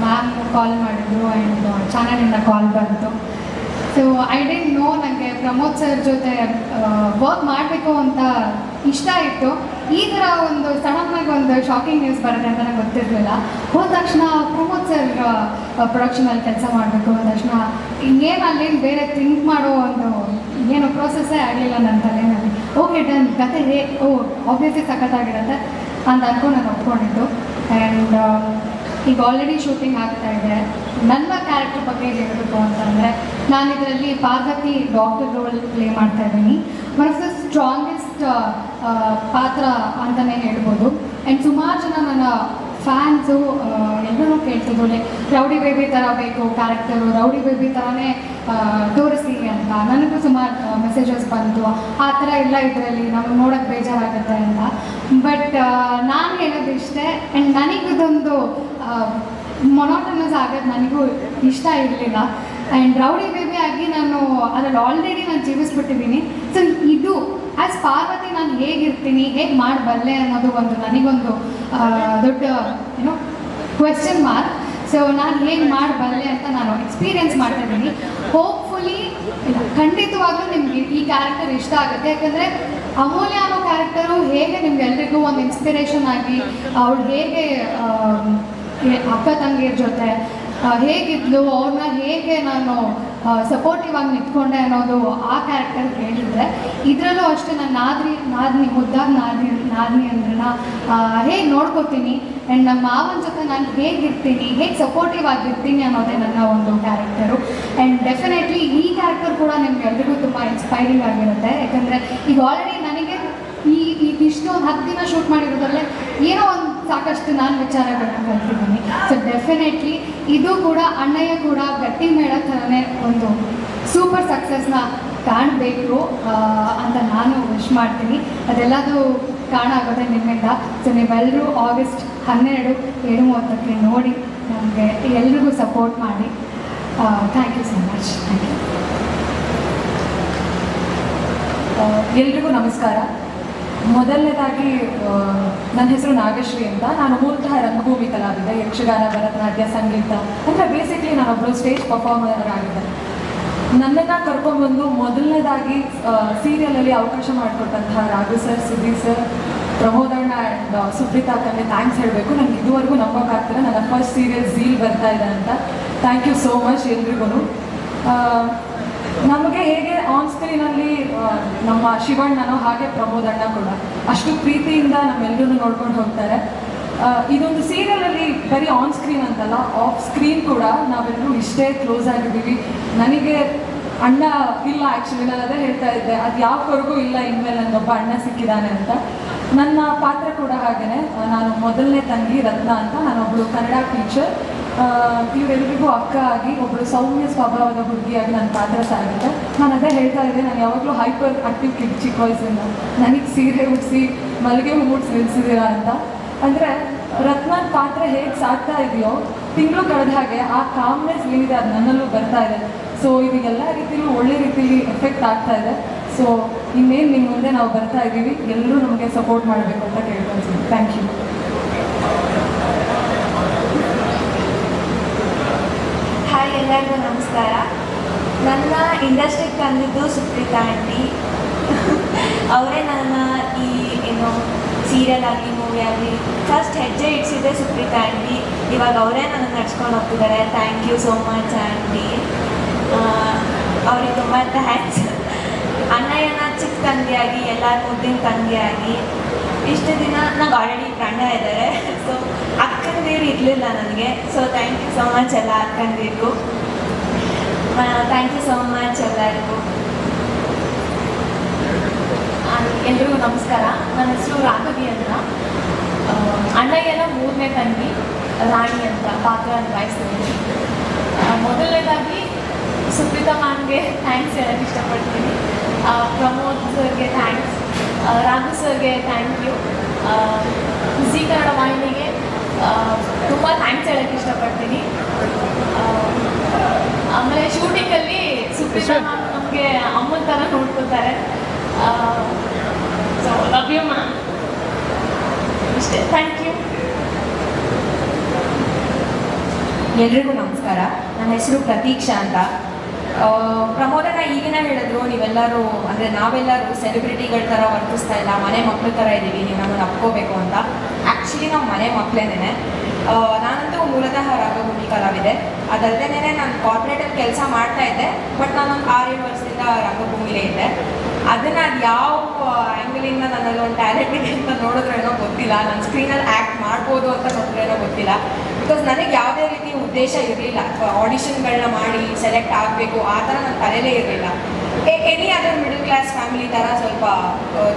ಮ್ಯಾಮ್ ಕಾಲ್ ಮಾಡಿದ್ರು ಆ್ಯಂಡ್ ಚಾನಲಿಂದ ಕಾಲ್ ಬಂತು. ಸೊ ಐ ಡೆಂಟ್ ನೋ ನನಗೆ ಪ್ರಮೋದ್ ಸರ್ ಜೊತೆ ವರ್ಕ್ ಮಾಡಬೇಕು ಅಂತ ಇಷ್ಟ ಇತ್ತು. ಈ ಥರ ಒಂದು ಸಡನ್ನಾಗಿ ಒಂದು ಶಾಕಿಂಗ್ ನ್ಯೂಸ್ ಬರುತ್ತೆ ಅಂತ ನಂಗೆ ಗೊತ್ತಿರಲಿಲ್ಲ. ಹೋದ ತಕ್ಷಣ ಪ್ರಮೋದ್ ಸರ್ ಪ್ರೊಡಕ್ಷನಲ್ಲಿ ಕೆಲಸ ಮಾಡಬೇಕು. ಅಂದ ತಕ್ಷಣ ಏನು ಅಲ್ಲೇನು ಬೇರೆ ಥಿಂಕ್ ಮಾಡೋ ಒಂದು ಏನು ಪ್ರೋಸೆಸ್ಸೇ ಆಗಲಿಲ್ಲ ನನ್ನ ತಲೆನಲ್ಲಿ. ಓಕೆ ಡನ್ ಕತೆ ಹೇ, ಓ ಆಬ್ವಿಯಸ್ಲಿ ಸಖತ್ತಾಗಿರುತ್ತೆ. ಅಂತ ಅನ್ಕೊಂಡು ನಾನು ಒಪ್ಕೊಂಡಿದ್ದು ಆ್ಯಂಡ್ ಈಗ ಆಲ್ರೆಡಿ ಶೂಟಿಂಗ್ ಆಗ್ತಾ ಇದೆ. ನನ್ನ ಕ್ಯಾರೆಕ್ಟರ್ ಬಗ್ಗೆ ಹೇಳಬೇಕು ಅಂತಂದರೆ ನಾನು ಇದರಲ್ಲಿ ಪಾರ್ವತಿ ಡಾಕ್ಟರ್ ರೋಲ್ ಪ್ಲೇ ಮಾಡ್ತಾ ಇದ್ದೀನಿ. ಒನ್ ಆಫ್ ದ ಸ್ಟ್ರಾಂಗೆಸ್ಟ್ ಪಾತ್ರ ಅಂತಲೇ ಹೇಳ್ಬೋದು. ಆ್ಯಂಡ್ ಸುಮಾರು ಜನ ನನ್ನ ಫ್ಯಾನ್ಸು ಎಲ್ಲರೂ ಕೇಳ್ತಿದ್ರು ಲೈಕ್ ರೌಡಿ ಬೇಬಿ ಥರ ಬೇಕು ಕ್ಯಾರೆಕ್ಟರು ರೌಡಿ ಬೇಬಿ ಥರನೇ ತೋರಿಸಿ ಅಂತ. ನನಗೂ ಸುಮಾರು ಮೆಸೇಜಸ್ ಬಂತು. ಆ ಥರ ಇಲ್ಲ ಇದರಲ್ಲಿ ನಮಗೆ ನೋಡೋಕ್ಕೆ ಬೇಜಾರಾಗುತ್ತೆ ಅಂತ. ಬಟ್ ನಾನು ಹೇಳೋದು ಇಷ್ಟೇ ಆ್ಯಂಡ್ ನನಗಿದೊಂದು ಮೊನೋಟನಸ್ ಆಗೋದು ನನಗೂ ಇಷ್ಟ ಇರಲಿಲ್ಲ. ಆ್ಯಂಡ್ ರೌಡಿ ಬೇಬಿ ಆಗಿ ನಾನು ಅದರಲ್ಲಿ ಆಲ್ರೆಡಿ ನಾನು ಜೀವಿಸ್ಬಿಟ್ಟಿದ್ದೀನಿ ಸೊ ಇದು ಆ್ಯಸ್ ಪಾರ್ವತಿ ನಾನು ಹೇಗಿರ್ತೀನಿ, ಹೇಗೆ ಮಾಡಬಲ್ಲೆ ಅನ್ನೋದು ಒಂದು ನನಗೊಂದು ದೊಡ್ಡ ಏನೋ ಕ್ವೆಶನ್ ಮಾರ್ಕ್ ಸೊ ನಾನು ಹೇಗೆ ಮಾಡಬಲ್ಲೆ ಅಂತ ನಾನು ಎಕ್ಸ್ಪೀರಿಯನ್ಸ್ ಮಾಡ್ತಾ ಇದ್ದೀನಿ ಹೋಪ್ಫುಲಿ ಖಂಡಿತವಾಗ್ಲೂ ನಿಮಗೆ ಈ ಕ್ಯಾರೆಕ್ಟರ್ ಇಷ್ಟ ಆಗುತ್ತೆ. ಯಾಕಂದರೆ ಅಮೂಲ್ಯ ಅನ್ನೋ ಕ್ಯಾರೆಕ್ಟರು ಹೇಗೆ ನಿಮ್ಗೆಲ್ರಿಗೂ ಒಂದು ಇನ್ಸ್ಪಿರೇಷನ್ ಆಗಿ, ಅವಳು ಹೇಗೆ ಅಕ್ಕ ತಂಗಿಯರ ಜೊತೆ ಹೇಗಿದ್ಲು ಅವ್ರನ್ನ ಹೇಗೆ ನಾನು ಸಪೋರ್ಟಿವ್ ಆಗಿ ನಿಂತ್ಕೊಂಡೆ ಅನ್ನೋದು ಆ ಕ್ಯಾರೆಕ್ಟರ್ ಹೇಳಿದ್ರೆ. ಇದರಲ್ಲೂ ಅಷ್ಟೇ ನಾನು ನಾದ್ರಿ, ನಾದ್ನಿ ಮುದ್ದಾಗಿ ನಾದ್ನಿ ನಾದ್ನಿ ಅಂದ್ರನ್ನ ಹೇಗೆ ನೋಡ್ಕೋತೀನಿ? ಆ್ಯಂಡ್ ನಮ್ಮ ಮಾವನ ಜೊತೆ ನಾನು ಹೇಗಿರ್ತೀನಿ ಹೇಗೆ ಸಪೋರ್ಟಿವ್ ಆಗಿರ್ತೀನಿ ಅನ್ನೋದೇ ನನ್ನ ಒಂದು ಕ್ಯಾರೆಕ್ಟರು ಆ್ಯಂಡ್ ಡೆಫಿನೆಟ್ಲಿ ಈ ಕ್ಯಾರೆಕ್ಟರ್ ಕೂಡ ನಿಮ್ಗೆ ಎಲ್ರಿಗೂ ತುಂಬ ಇನ್ಸ್ಪೈರಿಂಗ್ ಆಗಿರುತ್ತೆ. ಯಾಕಂದರೆ ಈಗ ಆಲ್ರೆಡಿ ನನಗೆ ಈ ಇದಿಷ್ಟು ಒಂದು ಹತ್ತು ದಿನ ಶೂಟ್ ಮಾಡಿರೋದ್ರಲ್ಲೇ ಏನೋ ಒಂದು ಸಾಕಷ್ಟು ನಾನು ವಿಚಾರಗಳನ್ನ ಕಲ್ತಿದ್ದೀನಿ ಸೊ ಡೆಫಿನೆಟ್ಲಿ ಇದು ಕೂಡ ಅಣ್ಣಯ್ಯ ಕೂಡ ಗಟ್ಟಿ ಮೇಳ ಥರನೇ ಒಂದು ಸೂಪರ್ ಸಕ್ಸಸ್ನ ಕಾಣಬೇಕು ಅಂತ ನಾನು ವಿಶ್ ಮಾಡ್ತೀನಿ. ಅದೆಲ್ಲದು ಕಾಣಾಗೋದೆ ನಿಮ್ಮಿಂದ. ಸೊ ನೀವೆಲ್ಲರೂ ಆಗಸ್ಟ್ ಹನ್ನೆರಡು ಏಳು ಮೂವತ್ತಕ್ಕೆ ನೋಡಿ ನಮಗೆ ಎಲ್ರಿಗೂ ಸಪೋರ್ಟ್ ಮಾಡಿ. Thank you so much thank you ಎಲ್ರಿಗೂ ನಮಸ್ಕಾರ. ಮೊದಲನೇದಾಗಿ ನನ್ನ ಹೆಸರು ನಾಗಶ್ರೀ ಅಂತ. ನಾನು ಮೂಲತಃ ರಂಗಭೂಮಿ ಕಲಾವಿದೆ, ಯಕ್ಷಗಾನ, ಭರತನಾಟ್ಯ, ಸಂಗೀತ. ಅಂದರೆ ಬೇಸಿಕ್ಲಿ ನಾನೊಬ್ಬರು ಸ್ಟೇಜ್ ಪರ್ಫಾರ್ಮರ್ ಆಗಿದ್ದೆ. ನನ್ನನ್ನು ಕರ್ಕೊಂಡ್ಬಂದು ಮೊದಲನೇದಾಗಿ ಸೀರಿಯಲಲ್ಲಿ ಅವಕಾಶ ಮಾಡಿಕೊಟ್ಟಂತಹ ರಾಘು ಸರ್ ಸುದೀಪ್ ಸರ್ ಪ್ರಮೋದಣ್ಣ ಆ್ಯಂಡ್ ಸುಪ್ರೀತಾ ಅಕ್ಕನಿಗೆ ಥ್ಯಾಂಕ್ಸ್ ಹೇಳಬೇಕು. ನನಗೆ ಇದುವರೆಗೂ ನಂಬೋಕ್ಕಾಗ್ತಿಲ್ಲ ನನ್ನ ಫಸ್ಟ್ ಸೀರಿಯಲ್ ಝೀಲ್ ಬರ್ತಾ ಇದೆ ಅಂತ. ಥ್ಯಾಂಕ್ ಯು ಸೋ ಮಚ್ ಎಲ್ರಿಗೂ ನಮಗೆ ಹೇಗೆ ಆನ್ ಸ್ಕ್ರೀನಲ್ಲಿ ನಮ್ಮ ಶಿವಣ್ಣನೋ ಹಾಗೆ ಪ್ರಮೋದಣ್ಣ ಕೂಡ ಅಷ್ಟು ಪ್ರೀತಿಯಿಂದ ನಮ್ಮೆಲ್ಲರೂ ನೋಡ್ಕೊಂಡು ಹೋಗ್ತಾರೆ. ಇದೊಂದು ಸೀರಿಯಲ್ ಅಲ್ಲಿ ಬರೀ ಆನ್ ಸ್ಕ್ರೀನ್ ಅಂತಲ್ಲ ಆಫ್ ಸ್ಕ್ರೀನ್ ಕೂಡ ನಾವೆಲ್ಲರೂ ಇಷ್ಟೇ ಕ್ಲೋಸ್ ಆಗಿದ್ದೀವಿ. ನನಗೆ ಅಣ್ಣ ಇಲ್ಲ ಆ್ಯಕ್ಚುಲಿ ನಾನು ಅದೇ ಹೇಳ್ತಾ ಇದ್ದೆ, ಅದು ಯಾವವರೆಗೂ ಇಲ್ಲ, ಇನ್ಮೇಲೆ ನನ್ನೊಬ್ಬ ಅಣ್ಣ ಸಿಕ್ಕಿದ್ದಾನೆ ಅಂತ. ನನ್ನ ಪಾತ್ರ ಕೂಡ ಹಾಗೆಯೇ ನಾನು ಮೊದಲನೇ ತಂಗಿ ರತ್ನ ಅಂತ ನಾನೊಬ್ಬಳು ಕನ್ನಡ ಟೀಚರ್ ಇವರೆಲ್ಲರಿಗೂ ಅಕ್ಕ ಆಗಿ ಒಬ್ಬರು ಸೌಮ್ಯ ಸ್ವಭಾವದ ಹುಡುಗಿಯಾಗಿ ನನ್ನ ಪಾತ್ರ ಸಾಗುತ್ತೆ ನಾನು ಅದೇ ಹೇಳ್ತಾ ಇದ್ದೆ, ನಾನು ಯಾವಾಗಲೂ ಹೈಪರ್ ಆಕ್ಟಿವ್ ಕಿಡ್ ಚಿಕ್ಕ ವಯಸ್ಸಿಂದ. ನನಗೆ ಸೀರೆ ಉಡಿಸಿ ಮಲ್ಲಿಗೆ ಹೂ ನಿಲ್ಸಿದ್ದೀರಾ ಅಂತ. ಅಂದರೆ ರತ್ನನ್ ಪಾತ್ರ ಹೇಗೆ ಸಾಕ್ತಾ ಇದೆಯೋ, ತಿಂಗಳು ಕಳೆದ ಹಾಗೆ ಆ ಕಾಮ್ನೆಸ್ ಏನಿದೆ ಅದು ನನ್ನಲ್ಲೂ ಬರ್ತಾ ಇದೆ. ಸೊ ಇದು ಎಲ್ಲ ರೀತಿಯಲ್ಲೂ ಒಳ್ಳೆ ರೀತಿಯಲ್ಲಿ ಎಫೆಕ್ಟ್ ಆಗ್ತಾ ಇದೆ. ಸೊ ಇನ್ನೇನು ನಿಮ್ಮ ಮುಂದೆ ನಾವು ಬರ್ತಾ ಇದ್ದೀವಿ, ಎಲ್ಲರೂ ನಮಗೆ ಸಪೋರ್ಟ್ ಮಾಡಬೇಕು ಅಂತ ಕೇಳ್ಕೊಳ್ತೀನಿ ಥ್ಯಾಂಕ್ ಯು ಎಲ್ಲರಿಗೂ ನಮಸ್ಕಾರ. ನನ್ನ ಇಂಡಸ್ಟ್ರಿಗೆ ತಂದಿದ್ದು ಸುಪ್ರೀತಾ ಆಂಟಿ. ಅವರೇ ನನ್ನ ಈ, ಏನು ಸೀರಿಯಲ್ ಆಗಲಿ ಮೂವಿ ಆಗಲಿ ಫಸ್ಟ್ ಹೆಜ್ಜೆ ಇಡ್ಸಿದ್ದೆ ಸುಪ್ರೀತಾ ಆಂಟಿ. ಇವಾಗ ಅವರೇ ನನ್ನ ನಡ್ಸ್ಕೊಂಡು ಹೋಗ್ತಿದ್ದಾರೆ. Thank you so much aunty. ಅವ್ರಿಗೆ ತುಂಬ ಥ್ಯಾಂಕ್ಸ್ ಅಣ್ಣಯ್ಯನ ಚಿಕ್ಕ ತಂದೆಯಾಗಿ ಎಲ್ಲರ ಮುದ್ದಿನ ತಂದೆಯಾಗಿ ಇಷ್ಟು ದಿನ ನಂಗೆ ಆಲ್ರೆಡಿ ಗಂಡ ಇದ್ದಾರೆ. ಸೊ ಅಕ್ಕಂದಿರು ಇರಲಿಲ್ಲ ನನಗೆ. So thank you so much ಎಲ್ಲ ಅಕ್ಕಂದಿರಿಗೂ. ಥ್ಯಾಂಕ್ ಯು ಸೋ ಮಚ್ ಎಲ್ಲರಿಗೂ. ಎಲ್ರಿಗೂ ನಮಸ್ಕಾರ. ನನ್ನ ಹೆಸರು ರಾಘವಿ ಅಂತ. ಅಣ್ಣಯ್ಯನ ಮೂರನೇ ತಂಗಿ ರಾಣಿ ಅಂತ ಪಾತ್ರ ಆ, ಮೊದಲನೇದಾಗಿ ಸುಪ್ರೀತಾ ಮ್ಯಾಮ್ಗೆ ಥ್ಯಾಂಕ್ಸ್ ಹೇಳಕ್ಕೆ ಇಷ್ಟಪಡ್ತೀನಿ. ಪ್ರಮೋದ್ ಸರ್ಗೆ ಥ್ಯಾಂಕ್ಸ್ ರಾಘು ಸರ್ಗೆ ಥ್ಯಾಂಕ್ ಯು ಜಿ ಕನ್ನಡ ವಾಹಿನಿಗೆ ತುಂಬ ಥ್ಯಾಂಕ್ಸ್ ಹೇಳಕ್ಕೆ ಇಷ್ಟಪಡ್ತೀನಿ. ಆಮೇಲೆ ಶೂಟಿಂಗಲ್ಲಿ ಸುಪ್ರೀತಾ ಮ್ಯಾಮ್ ನಮಗೆ ಅಮ್ಮನ ಥರ ನೋಡ್ಕೊತಾರೆ ಸೊ ಲವ್ ಯು ಮ್ಯಾಮ್ ಇಷ್ಟೇ. ಥ್ಯಾಂಕ್ ಯು ಎಲ್ರಿಗೂ ನಮಸ್ಕಾರ. ನನ್ನ ಹೆಸರು ಪ್ರತೀಕ್ಷಾ ಅಂತ. ಆ, ಪ್ರಮೋದನ ಈಗಿನ ಹೇಳಿದ್ರು ನೀವೆಲ್ಲರೂ ಅಂದರೆ ನಾವೆಲ್ಲರೂ ಸೆಲೆಬ್ರಿಟಿಗಳ ಥರ ವರ್ತಿಸ್ತಾ ಇಲ್ಲ ಮನೆ ಮಕ್ಕಳ ಥರ ಇದ್ದೀವಿ ನೀವು ನಮ್ಮನ್ನು ಅಪ್ಕೋಬೇಕು ಅಂತ. ಆ್ಯಕ್ಚುಲಿ ನಾವು ಮನೆ ಮಕ್ಕಳೇನೆ ನಾನಂತೂ ಮೂಲತಃ ರಂಗಭೂಮಿ ಕಲಾವಿದೆ. ಅದಲ್ಲದೆ ನಾನು ಕಾರ್ಪೊರೇಟಲ್ಲಿ ಕೆಲಸ ಮಾಡ್ತಾ ಇದ್ದೆ ಬಟ್ ನಾನೊಂದು ಆರೇಳು ವರ್ಷದಿಂದ ರಂಗಭೂಮಿಲೇ ಇದ್ದೆ. ಅದನ್ನು ಅದು ಯಾವ ಆ್ಯಂಗಲಿಂದ ನನ್ನಲ್ಲಿ ಒಂದು ಟ್ಯಾಲೆಂಟ್ ಇದೆ ಅಂತ ನೋಡಿದ್ರೇನೋ ಗೊತ್ತಿಲ್ಲ. ನಾನು ಸ್ಕ್ರೀನಲ್ಲಿ ಆ್ಯಕ್ಟ್ ಮಾಡ್ಬೋದು ಅಂತ ನೋಡಿದ್ರೇನೋ ಗೊತ್ತಿಲ್ಲ. ಬಿಕಾಸ್ ನನಗೆ ಯಾವುದೇ ರೀತಿ ಉದ್ದೇಶ ಇರಲಿಲ್ಲ. ಆಡಿಷನ್ಗಳನ್ನ ಮಾಡಿ ಸೆಲೆಕ್ಟ್ ಆಗಬೇಕು, ಆ ಥರ ನನ್ನ ತಲೆಯಲ್ಲೇ ಇರಲಿಲ್ಲ. Any other middle class family ಥರ ಸ್ವಲ್ಪ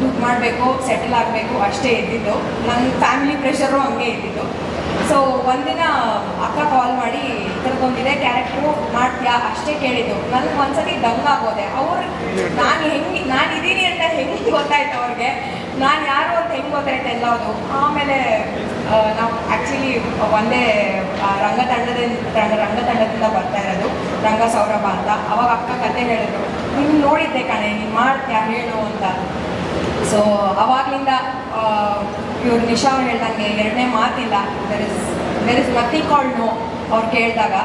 ದುಡ್ಡು ಮಾಡಬೇಕು ಸೆಟಲ್ ಆಗಬೇಕು ಅಷ್ಟೇ ಇದ್ದಿದ್ದು. ನನ್ನ ಫ್ಯಾಮಿಲಿ ಪ್ರೆಷರು ಹಂಗೆ ಇದ್ದಿದ್ದು. ಸೊ ಒಂದಿನ ಅಕ್ಕ ಕಾಲ್ ಮಾಡಿ ಥರದ್ದೊಂದಿದೆ ಕ್ಯಾರೆಕ್ಟ್ರು ಮಾಡ್ತೀಯಾ ಅಷ್ಟೇ ಕೇಳಿದ್ದು. ನನಗೆ ಒಂದ್ಸತಿ ದಂಗ್ ಆಗೋದೆ. ಅವ್ರು, ನಾನು ಹೆಂಗೆ, ನಾನು ಇದ್ದೀನಿ ಅಂತ ಹೆಂಗೆ ಗೊತ್ತಾಯ್ತು ಅವ್ರಿಗೆ? ನಾನು ಯಾರು ಅಂತ ಹೆಂಗೆ ಗೊತ್ತಾಯ್ತು ಎಲ್ಲದು ಆಮೇಲೆ ನಾವು ಆ್ಯಕ್ಚುಲಿ ಒಂದೇ ರಂಗ ರಂಗತಂಡದಿಂದ ರಂಗ, ರಂಗತಂಡದಿಂದ ಬರ್ತಾ ಇರೋದು ರಂಗ ಸೌರಭ ಅಂತ. ಅವಾಗ ಅಕ್ಕ ಕತೆ ಹೇಳಿದ್ರು. ನಿಮ್ಗೆ ನೋಡಿದ್ದೆ ಕಣೆ, ನೀನು ಮಾಡ್ತೀಯಾ ಹೇಳು ಅಂತ. ಸೊ ಅವಾಗಲಿಂದ ಇವ್ರು ನಿಶಾ ಅವ್ರು ಹೇಳ್ದಂಗೆ ಎರಡನೇ ಮಾತಿಲ್ಲ. There is there is nothing call no ಅವ್ರು ಕೇಳಿದಾಗ.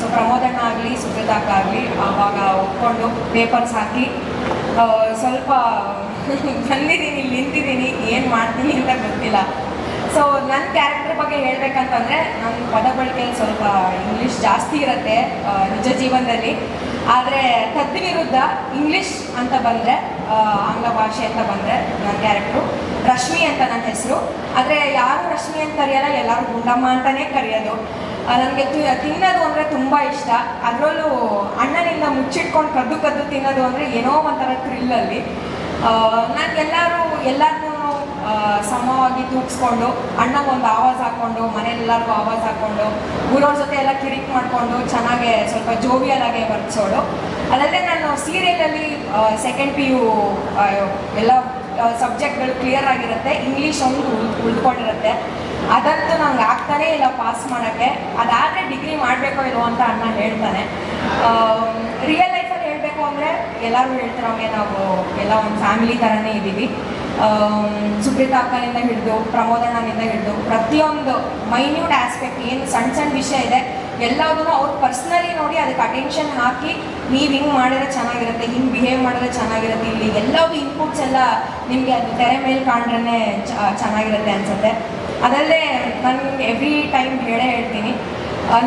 ಸೊ ಪ್ರಮೋದಣ್ಣ ಆಗಲಿ ಸುಬ್ರತಾಕ ಆಗಲಿ, ಆವಾಗ ಒಪ್ಕೊಂಡು ಪೇಪರ್ಸ್ ಹಾಕಿ ಸ್ವಲ್ಪ ಬಂದಿದ್ದೀನಿ, ಇಲ್ಲಿ ನಿಂತಿದ್ದೀನಿ, ಏನು ಮಾಡ್ತೀನಿ ಅಂತ ಗೊತ್ತಿಲ್ಲ. ಸೊ ನನ್ನ ಕ್ಯಾರೆಕ್ಟರ್ ಬಗ್ಗೆ ಹೇಳಬೇಕಂತಂದರೆ ನನ್ನ ಪದ ಬಳಕೆಯಲ್ಲಿ ಸ್ವಲ್ಪ ಇಂಗ್ಲೀಷ್ ಜಾಸ್ತಿ ಇರುತ್ತೆ ನಿಜ ಜೀವನದಲ್ಲಿ. ಆದರೆ ತದ್ವಿರುದ್ಧ ಇಂಗ್ಲೀಷ್ ಅಂತ ಬಂದರೆ ಆಂಗ್ಲ ಭಾಷೆ ಅಂತ ಬಂದರೆ ನನ್ನ ಕ್ಯಾರೆಕ್ಟ್ರು ರಶ್ಮಿ ಅಂತ ನನ್ನ ಹೆಸರು. ಆದರೆ ಯಾರು ರಶ್ಮಿ ಅಂತ ಕರೆಯಲ್ಲ, ಎಲ್ಲರೂ ಗುಂಡಮ್ಮ ಅಂತಲೇ ಕರೆಯೋದು. ನನಗೆ ತಿನ್ನೋದು ಅಂದರೆ ತುಂಬ ಇಷ್ಟ. ಅದರಲ್ಲೂ ಅಣ್ಣನಿಂದ ಮುಚ್ಚಿಟ್ಕೊಂಡು ಕದ್ದು ಕದ್ದು ತಿನ್ನೋದು ಅಂದರೆ ಏನೋ ಒಂಥರ ಥ್ರಿಲ್ಲಲ್ಲಿ ನಾನು ಎಲ್ಲರೂ ಎಲ್ಲರನ್ನೂ ಸಮವಾಗಿ ತೂಗಿಸ್ಕೊಂಡು, ಅಣ್ಣಗೆ ಒಂದು ಆವಾಜ್ ಹಾಕ್ಕೊಂಡು ಮನೆಯೆಲ್ಲರಿಗೂ ಆವಾಜ್ ಹಾಕ್ಕೊಂಡು ಊರವ್ರ ಜೊತೆ ಎಲ್ಲ ಕಿರಿಕ್ ಮಾಡಿಕೊಂಡು, ಚೆನ್ನಾಗೆ ಸ್ವಲ್ಪ ಜೋವಿಯಲ್ ಆಗಿ ವರ್ತಿಸೋಳು ಅದಲ್ಲದೆ ನಾನು ಸೀರಿಯಲಲ್ಲಿ ಸೆಕೆಂಡ್ ಪಿ ಯು ಎಲ್ಲ ಸಬ್ಜೆಕ್ಟ್ಗಳು ಕ್ಲಿಯರ್ ಆಗಿರುತ್ತೆ. ಇಂಗ್ಲೀಷ್ ಒಂದು ಉಳ್, ಉಳ್ಕೊಂಡಿರುತ್ತೆ. ಅದಂತೂ ನಂಗೆ ಆಗ್ತಾನೆ ಇಲ್ಲ ಪಾಸ್ ಮಾಡೋಕ್ಕೆ. ಅದಾದರೆ ಡಿಗ್ರಿ ಮಾಡಬೇಕೋ ಇಲ್ವೋ ಅಂತ ಅಣ್ಣ ಹೇಳ್ತಾನೆ. ರಿಯಲ್ ಲೈಫಲ್ಲಿ ಹೇಳಬೇಕು ಅಂದರೆ ಎಲ್ಲರೂ ಹೇಳ್ತಾರೆ ನಮಗೆ ನಾವು ಎಲ್ಲ ಒಂದು ಫ್ಯಾಮಿಲಿ ಥರನೇ ಇದ್ದೀವಿ. ಸುಪ್ರೀತಾ ಅಕ್ಕನಿಂದ ಹಿಡಿದು, ಪ್ರಮೋದಣ್ಣನಿಂದ ಹಿಡಿದು, ಪ್ರತಿಯೊಂದು ಮೈನ್ಯೂಟ್ ಆಸ್ಪೆಕ್ಟ್ ಏನು ಸಣ್ಣ ಸಣ್ಣ ವಿಷಯ ಇದೆ ಎಲ್ಲದನ್ನು ಅವ್ರು ಪರ್ಸ್ನಲಿ ನೋಡಿ ಅದಕ್ಕೆ ಅಟೆನ್ಷನ್ ಹಾಕಿ, ನೀವು ಹಿಂಗೆ ಮಾಡಿದ್ರೆ ಚೆನ್ನಾಗಿರುತ್ತೆ, ಹಿಂಗೆ ಬಿಹೇವ್ ಮಾಡಿದ್ರೆ ಚೆನ್ನಾಗಿರುತ್ತೆ, ಇಲ್ಲಿ ಎಲ್ಲವೂ ಇನ್ಪುಟ್ಸ್ ಎಲ್ಲ ನಿಮಗೆ ಅದು ತೆರೆ ಮೇಲೆ ಕಾಣ್ರೆ ಚೆನ್ನಾಗಿರುತ್ತೆ ಅನ್ಸುತ್ತೆ. ಅದಲ್ಲೇ ನಾನು ಎವ್ರಿ ಟೈಮ್ ಹೇಳೇ ಹೇಳ್ತೀನಿ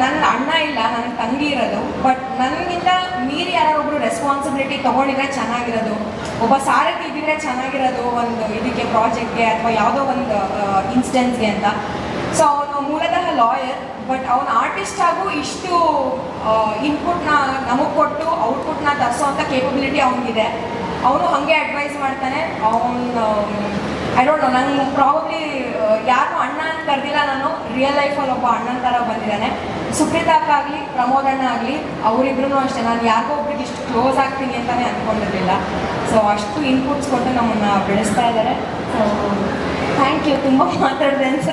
ನನ್ನ ಅಣ್ಣ ಇಲ್ಲ ನನ್ನ ತಂಗಿ ಇರೋದು ಬಟ್ ನನಗಿಂತ ಮೀರಿ ಒಬ್ಬರು ರೆಸ್ಪಾನ್ಸಿಬಿಲಿಟಿ ತೊಗೊಂಡಿದ್ರೆ ಚೆನ್ನಾಗಿರೋದು, ಒಬ್ಬ ಸಾರಥಿ ಇದ್ದಿದ್ರೆ ಚೆನ್ನಾಗಿರೋದು ಒಂದು ಇದಕ್ಕೆ ಪ್ರಾಜೆಕ್ಟ್ಗೆ ಅಥವಾ ಯಾವುದೋ ಒಂದು ಇನ್ಸ್ಟೆನ್ಸ್ಗೆ ಅಂತ ಸೊ ಅವನು ಮೂಲತಃ ಲಾಯರ್ ಬಟ್ ಅವನ ಆರ್ಟಿಸ್ಟ್ ಆಗು ಇಷ್ಟು ಇನ್ಪುಟ್ನ ನಮಗೆ ಕೊಟ್ಟು ಔಟ್ಪುಟ್ನ ತರಿಸೋವಂಥ ಕೇಪಬಿಲಿಟಿ ಅವನಿಗಿದೆ. ಅವನು ಹಾಗೆ ಅಡ್ವೈಸ್ ಮಾಡ್ತಾನೆ. ಅವನು ಐ ಡೋಂಟ್ ನೋ ನಂಗೆ ಪ್ರಾಬಬ್ಲಿ ಯಾರು ಅಣ್ಣ ಅಂತ ಕರೆದಿಲ್ಲ ನಾನು ರಿಯಲ್ ಲೈಫಲ್ಲಿ ಒಬ್ಬ ಅಣ್ಣನ ಥರ ಬಂದಿದ್ದಾನೆ. ಸುಪ್ರೀತಾಕಾಗಲಿ ಪ್ರಮೋದ್ ಅಣ್ಣ ಆಗಲಿ ಅವರಿಬ್ರು ಅಷ್ಟೇ. ನಾನು ಯಾರಿಗೋ ಒಬ್ರಿಗೆ ಇಷ್ಟು ಕ್ಲೋಸ್ ಆಗ್ತೀನಿ ಅಂತಲೇ ಅಂದ್ಕೊಂಡಿರಲಿಲ್ಲ ಸೊ ಅಷ್ಟು ಇನ್ಪುಟ್ಸ್ ಕೊಟ್ಟು ನಮ್ಮನ್ನು ಬೆಳೆಸ್ತಾ ಇದ್ದಾರೆ. ಸೊ ಥ್ಯಾಂಕ್ ಯು ತುಂಬ ಮಾತಾಡಿದೆ ಅನ್ಸುತ್ತೆ.